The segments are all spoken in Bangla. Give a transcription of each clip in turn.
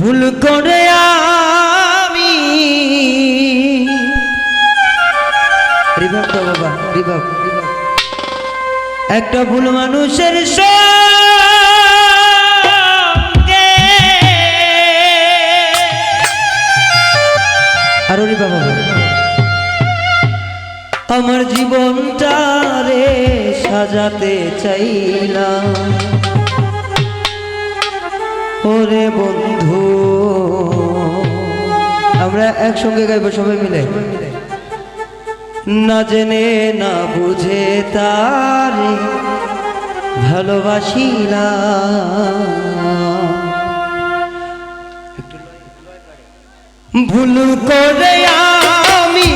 ভুল করে আমি। রিভাব বাবা একটা ভুল মানুষের আরও আমার জীবনটা রে সাজাতে চাইলাম। ওরে বন্ধু, আমরা একসঙ্গে গাইবো সবাই মিলে। না জেনে, না বুঝে তার ভালোবাসিলাম। ভুল করে আমি,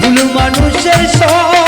ভুল মানুষের সঙ্গে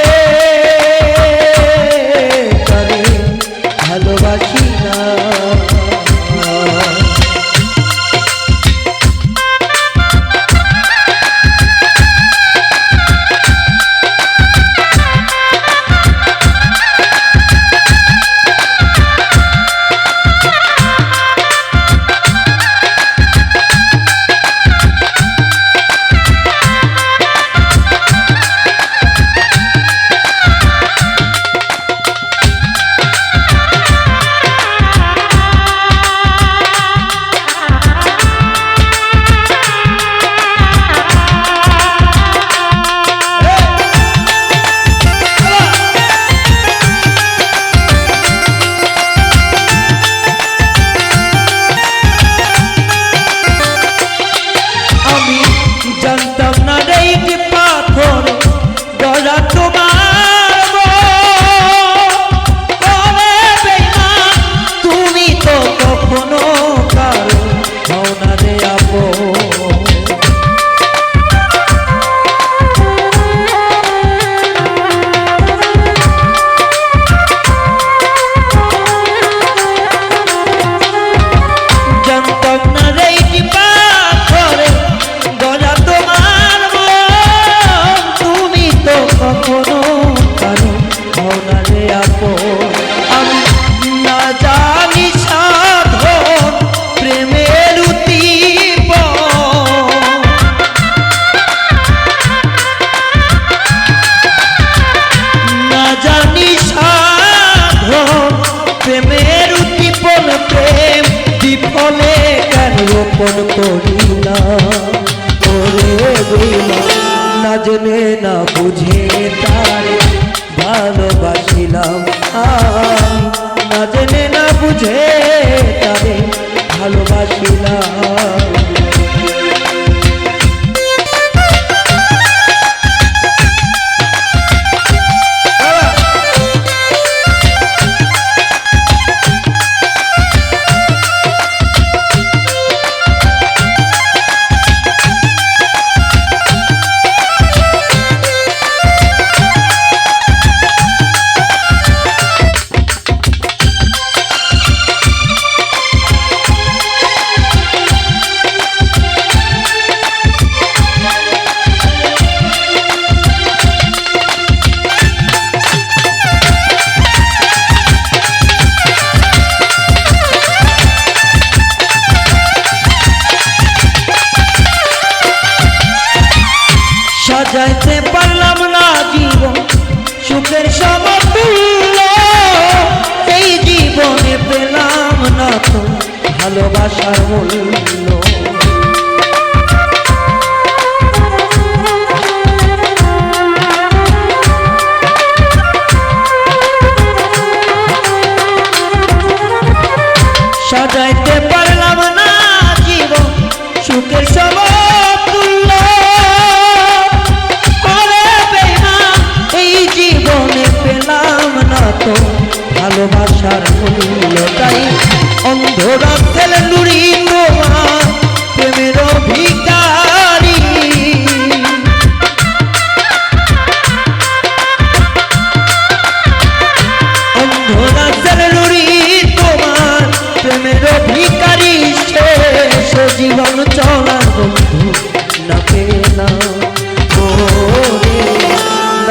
কেন করি না না জেনে, না বুঝে তারে ভালোবাসিলাম। না জেনে, না বুঝে তারে ভালোবাসিলাম। ভালোবাসার মূল্য সাজাইতে পারলাম না জীবন সুখের তো। ভালোবাসার মূল্যটাই অন্ধরা ছেলে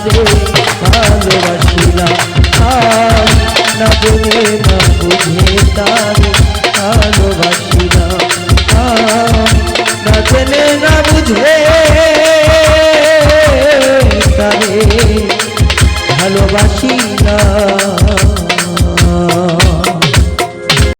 তাদের ভালোবাসিলাম। আর না জেনে না বুঝে তাদের ভালোবাসিলাম। আর না জেনে না বুঝে